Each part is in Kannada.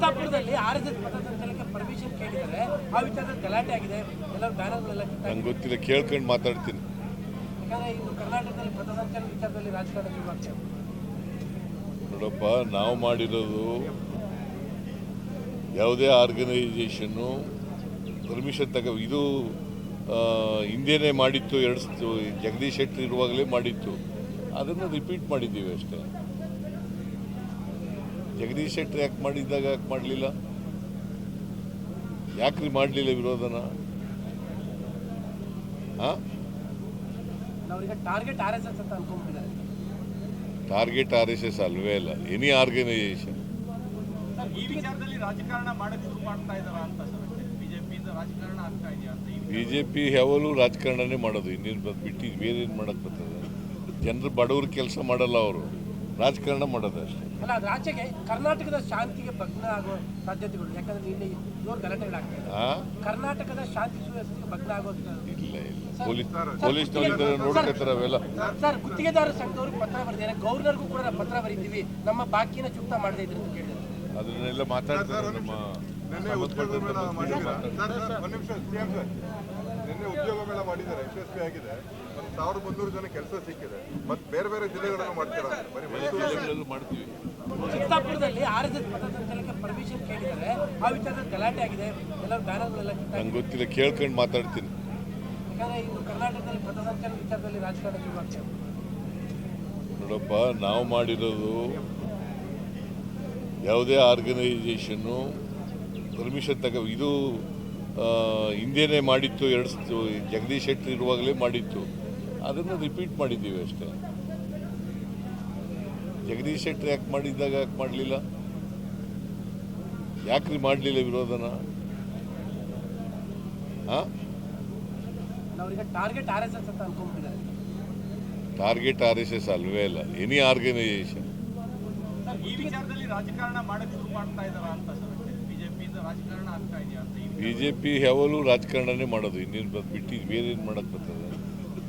ಚಿತ್ತಾಪುರದಲ್ಲಿ ಆರ್ ಎಸ್ ಎಸ್ ಪಥಸಂಚಲನಕ್ಕೆ ಪರ್ಮಿಷನ್ ಕೇಳಿದ್ದಾರೆ. ಆ ವಿಚಾರದ ಗಲಾಟೆ ಆಗಿದೆ. ಎಲ್ಲರೂ ಬ್ಯಾನರ್ಗಳೆಲ್ಲ ನಂಗೆ ಗೊತ್ತಿಲ್ಲ ಕೇಳ್ಕೊಂಡು ಮಾತಾಡ್ತೀನಿ. ಯಾಕಂದ್ರೆ ಇನ್ನು ಕರ್ನಾಟಕದಲ್ಲಿ ಪಥಸಂಚಲನ ವಿಚಾರದಲ್ಲಿ ರಾಜಕಾರಣ ಶುರುವಾಗ್ತದೆ ನೋಡಪ್ಪ ನಾವು ಮಾಡಿರೋದು ಯಾವುದೇ ಆರ್ಗನೈಸೇಷನ್ನು ಪರ್ಮಿಷನ್ ತಗ ಇದು ಹಿಂದೇನೆ ಮಾಡಿತ್ತು ಎರಡು ಜಗದೀಶ್ ಶೆಟ್ಟರ್ ಇರುವಾಗಲೇ ಮಾಡಿತ್ತು. ಅದನ್ನು ರಿಪೀಟ್ ಮಾಡಿದ್ದೀವಿ ಅಷ್ಟೇ. ಜಗದೀಶ್ ಶೆಟ್ಟರ್ ಯಾಕೆ ಮಾಡಿದ್ದಾಗ ಯಾಕೆ ಮಾಡಲಿಲ್ಲ? ಯಾಕ್ರಿ ಮಾಡಲಿಲ್ಲ ವಿರೋಧನ? ಟಾರ್ಗೆಟ್ ಆರ್ ಎಸ್ ಎಸ್ ಅಲ್ವೇ ಇಲ್ಲ. ಎನಿ ಆರ್ಗನೈಸೇಷನ್ ಈ ವಿಚಾರದಲ್ಲಿ ರಾಜಕಾರಣ ಮಾಡಕ್ಕೆ ಶುರು ಮಾಡ್ತಾ ಇದಾರ ಅಂತ ಸರ್ ಬಿಜೆಪಿಯಿಂದ ರಾಜಕಾರಣ ಆಗ್ತಾ ಇದೆಯಾ ಅಂತ ಈ ಬಿ ಜೆ ಪಿ ಯಾವಾಗಲೂ ರಾಜಕಾರಣನೇ ಮಾಡೋದು. ಇನ್ನೇನು ಬಿಟ್ಟು ಬೇರೆ ಏನು ಮಾಡೋಕ್ಕೆ ಬರ್ತದೆ? ಜನರು ಬಡವ್ರ ಕೆಲಸ ಮಾಡಲ್ಲ ಅವರು. ರಾಜಕಾರಣ ಮಾಡೋದು ಅಷ್ಟೇ ಅಲ್ಲ ರಾಜ್ಯಕ್ಕೆ ಕರ್ನಾಟಕದ ಶಾಂತಿಗೆ ಭಗ್ನ ಆಗೋ ಸಾಧ್ಯತೆಗಳು ಯಾಕಂದ್ರೆ ಇಲ್ಲಿ ಜೋರು ಗಲಾಟೆಗಳಾಗ್ತದೆ ಕರ್ನಾಟಕದ ಶಾಂತಿ ಸುವ್ಯವಸ್ಥೆಗೆ ಭಗ್ನ ಆಗೋ ಇಲ್ಲ ಇಲ್ಲ ಪೊಲೀಸ್ ಪೊಲೀಸ್ನವ್ರು ನೋಡ್ಕೊತಾರೆ ಅವೆಲ್ಲ ಸರ್ ಗುತ್ತಿಗೆದಾರ ಸಂಘದವ್ರಿಗೆ ಪತ್ರ ಬರೆದಿದ್ದಾರೆ ಗೌರ್ನರ್ಗೂ ಕೂಡ ನಾವು ಪತ್ರ ಬರೀತೀವಿ ನಮ್ಮ ಬಾಕಿನ ಚುಕ್ತ ಮಾಡದೇ ಇದ್ರು ಅಂತ ಕೇಳಿದ್ರು ಅದನ್ನೆಲ್ಲ ಮಾತಾಡ್ತಾರೆ ನಮ್ಮ ನಿನ್ನೆ ಉದ್ಯೋಗ ಮಾಡಿದ್ದೀರಾ ಯಶಸ್ವಿ ಆಗಿದೆ. ಒಂದು ಸಾವಿರದ ಮುನ್ನೂರು ಜನ ಕೆಲಸ ಸಿಕ್ಕಿದೆ. ಮತ್ತೆ ಬೇರೆ ಬೇರೆ ಜಿಲ್ಲೆಗಳನ್ನು ಮಾಡ್ತೀರಾ? ಬರೀ ಮೈಸೂರು ಜಿಲ್ಲೆಗಳಲ್ಲೂ ಮಾಡ್ತೀವಿ. ಚಿತ್ತಾಪುರದಲ್ಲಿ ಆರ್ ಎಸ್ ಎಸ್ ಪಥಸಂಚಲನಕ್ಕೆ ಪರ್ಮಿಷನ್ ಕೇಳಿದ್ದಾರೆ. ಆ ವಿಚಾರದಲ್ಲಿ ಗಲಾಟೆ ಆಗಿದೆ. ಎಲ್ಲರೂ ಬ್ಯಾನರ್ಗಳೆಲ್ಲ ನಂಗೆ ಗೊತ್ತಿಲ್ಲ ಕೇಳ್ಕೊಂಡು ಮಾತಾಡ್ತೀನಿ. ಯಾಕಂದರೆ ಇನ್ನು ಕರ್ನಾಟಕದಲ್ಲಿ ಪಥಸಂಚಲನ ವಿಚಾರದಲ್ಲಿ ರಾಜಕಾರಣ ಶುರುವಾಗ್ತದೆ ನೋಡಪ್ಪ ನಾವು ಮಾಡಿರೋದು ಯಾವುದೇ ಆರ್ಗನೈಸೇಷನ್ನು ಪರ್ಮಿಷನ್ ತಗ ಇದು ಹಿಂದೆನೇ ಮಾಡಿತ್ತು ಎರಡು ಜಗದೀಶ್ ಶೆಟ್ಟರ್ ಇರುವಾಗಲೇ ಮಾಡಿತ್ತು. ಅದನ್ನು ರಿಪೀಟ್ ಮಾಡಿದ್ದೀವಿ ಅಷ್ಟೇ. ಜಗದೀಶ್ ಶೆಟ್ಟರ್ ಯಾಕೆ ಮಾಡಿದ್ದಾಗ ಯಾಕೆ ಮಾಡಲಿಲ್ಲ? ಯಾಕ್ರಿ ಮಾಡಲಿಲ್ಲ ವಿರೋಧನ? ಟಾರ್ಗೆಟ್ ಆರ್ ಎಸ್ ಎಸ್ ಅಲ್ವೇ ಇಲ್ಲ. ಎನಿ ಆರ್ಗನೈಸೇಷನ್ ಈ ವಿಚಾರದಲ್ಲಿ ರಾಜಕಾರಣ ಮಾಡಕ್ಕೆ ಶುರು ಮಾಡ್ತಾ ಇದ್ದಾರಾ ಅಂತ ಬಿ ಜೆ ಪಿ ಯಾವಾಗಲೂ ರಾಜಕಾರಣನೇ ಮಾಡೋದು ಇನ್ನೇನು ಬಂದು ಬಿಟ್ಟು ಬೇರೆ ಏನು ಮಾಡೋಕ್ಕೆ ಬರ್ತದೆ?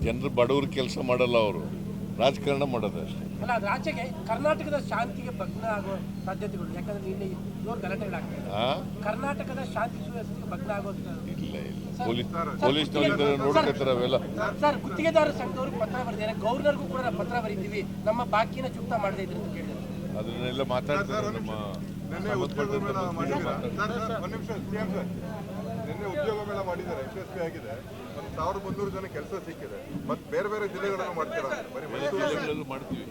ಜನರು ಬಡವ್ರ ಕೆಲಸ ಮಾಡಲ್ಲ ಅವರು ರಾಜಕಾರಣ ಮಾಡೋದು ಅಷ್ಟೇ. ಅಲ್ಲ ರಾಜ್ಯಕ್ಕೆ ಆಚೆಗೆ ಕರ್ನಾಟಕದ ಶಾಂತಿಗೆ ಭಗ್ನ ಆಗೋ ಸಾಧ್ಯತೆಗಳು ಯಾಕಂದ್ರೆ ನಿನ್ನೆ ಜೋರು ಗಲಾಟೆಗಳಾಗ್ತದೆ ಕರ್ನಾಟಕದ ಶಾಂತಿ ಸುವ್ಯವಸ್ಥೆಗೆ ಭಗ್ನ ಆಗೋ ಇಲ್ಲ ಇಲ್ಲ. ಪೊಲೀಸ್ ಪೊಲೀಸ್ನವ್ರು ನೋಡ್ಕೊತಾರೆ ಅವೆಲ್ಲ. ಸರ್ ಗುತ್ತಿಗೆದಾರ ಸಂಘದವ್ರಿಗೆ ಪತ್ರ ಬರೆದಿದ್ದಾರೆ ಗವರ್ನರ್ಗೂ ಕೂಡ ಪತ್ರ ಬರೀತೀವಿ ನಮ್ಮ ಬಾಕಿನ ಚುಕ್ತ ಮಾಡದೇ ಇದ್ರು ಅಂತ ಕೇಳಿದ್ರು ಅದನ್ನೆಲ್ಲ ಮಾತಾಡ್ತಾರೆ ನಮ್ಮ ನಿನ್ನೆ ಉದ್ಯೋಗ ಮೇಳ ಮಾಡಿದ್ದೀರಾ? ಒಂದು ನಿಮಿಷ ಸಿಎಂ ಸರ್. ನಿನ್ನೆ ಉದ್ಯೋಗ ಮೇಳ ಮಾಡಿದ್ದಾರೆ, ಯಶಸ್ವಿ ಆಗಿದೆ. ಒಂದು ಸಾವಿರದ ಮುನ್ನೂರು ಜನ ಕೆಲಸ ಸಿಕ್ಕಿದೆ. ಮತ್ತೆ ಬೇರೆ ಬೇರೆ ಜಿಲ್ಲೆಗಳನ್ನು ಮಾಡ್ತೀರಾ? ಬರೀ ಮಾಡ್ತೀವಿ.